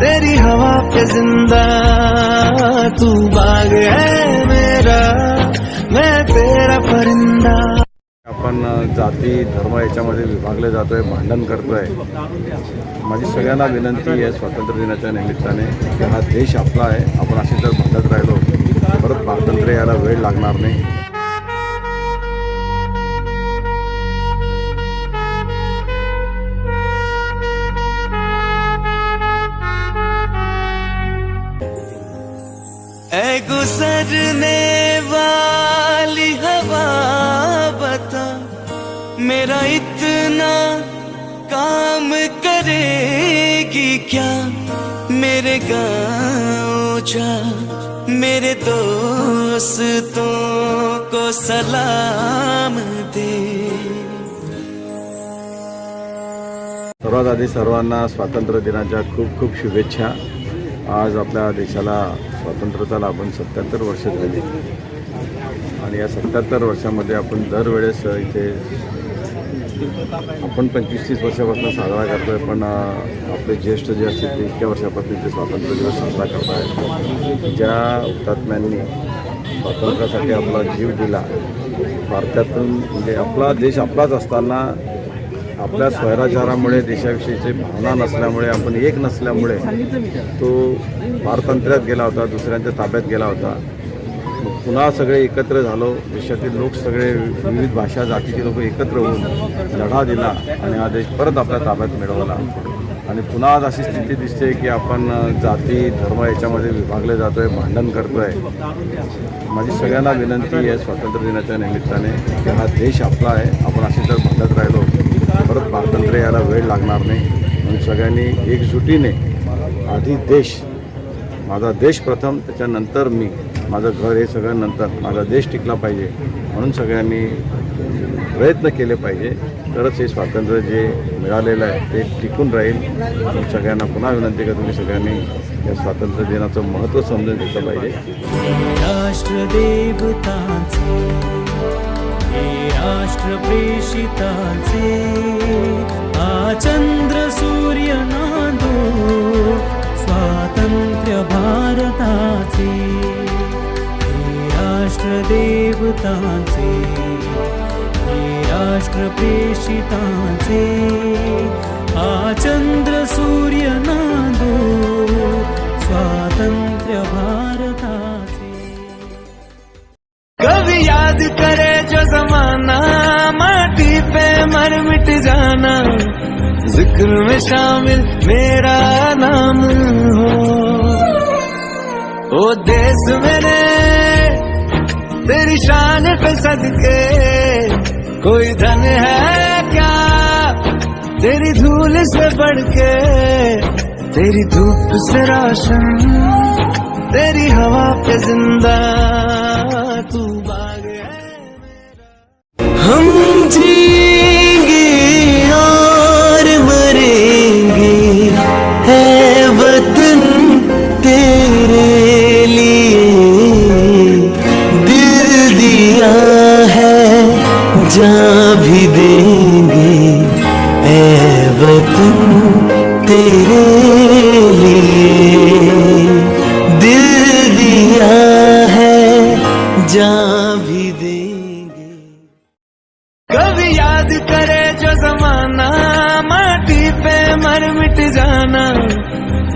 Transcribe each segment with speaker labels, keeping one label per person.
Speaker 1: तेरी हवा पे जिंदा तू बाग है मेरा मैं तेरा परिंदा।
Speaker 2: आपण जाती धर्म याच्यामध्ये विभागले जातोय भांडण करतोय. माझी सगळ्यांना विनंती आहे स्वातंत्र्य दिनाच्या निमित्ताने. की हा देश आपला आहे. आपण असे जर भांडत राहिलो परत स्वातंत्र्य यायला वेळ लागणार नाही.
Speaker 1: गुजरने वाली हवा बता, मेरा इतना काम करेगी क्या? मेरे गाँव जा, मेरे दोस्तों को सलाम दे।
Speaker 2: सर्वात आधी सर्वांना स्वातंत्र्य खूप खूप शुभेच्छा. आज आपल्या देशाला स्वातंत्र्याला आपण सत्याहत्तर वर्ष झाली. आणि या सत्याहत्तर वर्षामध्ये आपण दरवेळेस इथे आपण पंचवीस तीस वर्षापासून साजरा करतोय पण आपले ज्येष्ठ जे असतील ते इतक्या वर्षापासून ते स्वातंत्र्य दिवस साजरा करतायत. ज्या हुतात्म्यांनी स्वातंत्र्यासाठी आपला जीव दिला भारतातून म्हणजे आपला देश आपलाच असताना आपल्या स्वैराचारामुळे देशाविषयीची भावना नसल्यामुळे आपण एक नसल्यामुळे तो पारतंत्र्यात गेला होता दुसऱ्यांच्या ताब्यात गेला होता. पुन्हा सगळे एकत्र झालो. देशातील लोक सगळे विविध भाषा जातीचे लोक एकत्र होऊन लढा दिला आणि हा देश परत आपल्या ताब्यात मिळवला. आणि पुन्हा आज अशी स्थिती दिसते की आपण जाती धर्म याच्यामध्ये विभागले जातो आहे भांडण करतो आहे माझी सगळ्यांना विनंती आहे स्वातंत्र्य दिनाच्या निमित्ताने की हा देश आपला आहे. आपण असे जर भांडत राहिलो परत स्वातंत्र्य यायला वेळ लागणार नाही. म्हणून सगळ्यांनी एकजुटीने आधी देश माझा देश प्रथम त्याच्यानंतर मी माझं घर हे सगळं नंतर माझा देश टिकला पाहिजे. म्हणून सगळ्यांनी प्रयत्न केले पाहिजे. तरच हे स्वातंत्र्य जे मिळालेलं आहे ते टिकून राहील. म्हणून सगळ्यांना पुन्हा विनंती का तुम्ही सगळ्यांनी या स्वातंत्र्य दिनाचं महत्त्व समजून घेतलं पाहिजे.
Speaker 1: राष्ट्र प्रेषितांचे आ चंद्र सूर्य नांदो, स्वातंत्र्य भारताचे, हे राष्ट्रदेवतांचे, हे राष्ट्र प्रेषितांचे आ चंद्र सूर्य नांदो, स्वातंत्र्य भारताचे। कभी याद करे पे मर मिट जाना, ज़िक्र में शामिल मेरा नाम हो। ओ देश मेरे, तेरी शान पे सदके, कोई धन है क्या? तेरी धूल से बढ़ के तेरी धूप से रोशन, तेरी हवा पे ज़िंदा। वतन तेरे लिए। दिल दिया है, जा भी देंगे। कभी याद करे जो जमाना, माटी पे मर मिट जाना।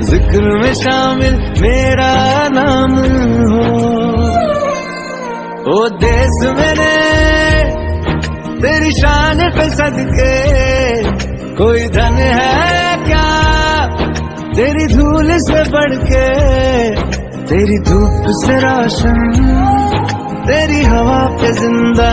Speaker 1: ज़िक्र में शामिल मेरा नाम हो। ओ देश मेरे, तेरी शान पे सदके। कोई धन है क्या? तेरी धूल से बढ़ के तेरी धूप से रोशन, तेरी हवा पे ज़िंदा।